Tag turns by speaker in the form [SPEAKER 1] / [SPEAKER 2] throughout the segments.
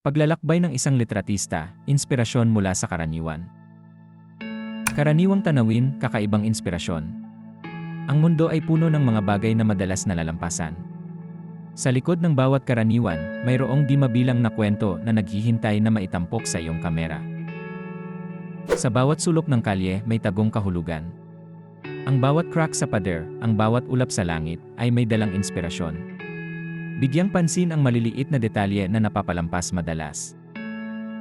[SPEAKER 1] Paglalakbay ng isang litratista, inspirasyon mula sa karaniwan. Karaniwang tanawin, kakaibang inspirasyon. Ang mundo ay puno ng mga bagay na madalas nalalampasan. Sa likod ng bawat karaniwan, mayroong di mabilang na kwento na naghihintay na maitampok sa iyong kamera. Sa bawat sulok ng kalye may tagong kahulugan. Ang bawat crack sa pader, ang bawat ulap sa langit, ay may dalang inspirasyon. Bigyang pansin ang maliliit na detalye na napapalampas madalas.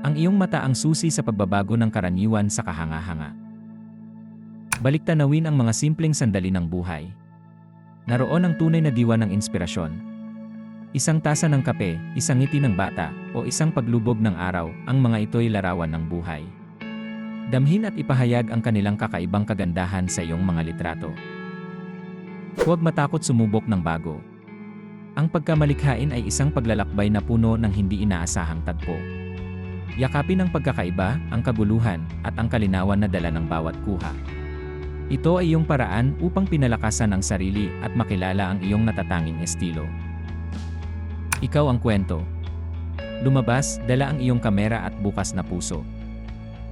[SPEAKER 1] Ang iyong mata ang susi sa pagbabago ng karaniwan sa kahanga-hanga. Balik tanawin ang mga simpleng sandali ng buhay. Naroon ang tunay na diwa ng inspirasyon. Isang tasa ng kape, isang ngiti ng bata, o isang paglubog ng araw, ang mga ito'y larawan ng buhay. Damhin at ipahayag ang kanilang kakaibang kagandahan sa iyong mga litrato. Huwag matakot sumubok ng bago. Ang pagkamalikhain ay isang paglalakbay na puno ng hindi inaasahang tagpo. Yakapin ang pagkakaiba, ang kaguluhan, at ang kalinawan na dala ng bawat kuha. Ito ay iyong paraan upang pinalakasan ang sarili at makilala ang iyong natatanging estilo. Ikaw ang kwento. Lumabas, dala ang iyong kamera at bukas na puso.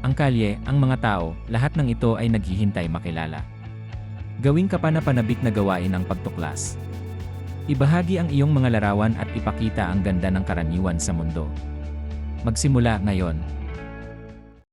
[SPEAKER 1] Ang kalye, ang mga tao, lahat ng ito ay naghihintay makilala. Gawing kapanapanabik na gawain ang pagtuklas. Ibahagi ang iyong mga larawan at ipakita ang ganda ng karaniwan sa mundo. Magsimula ngayon.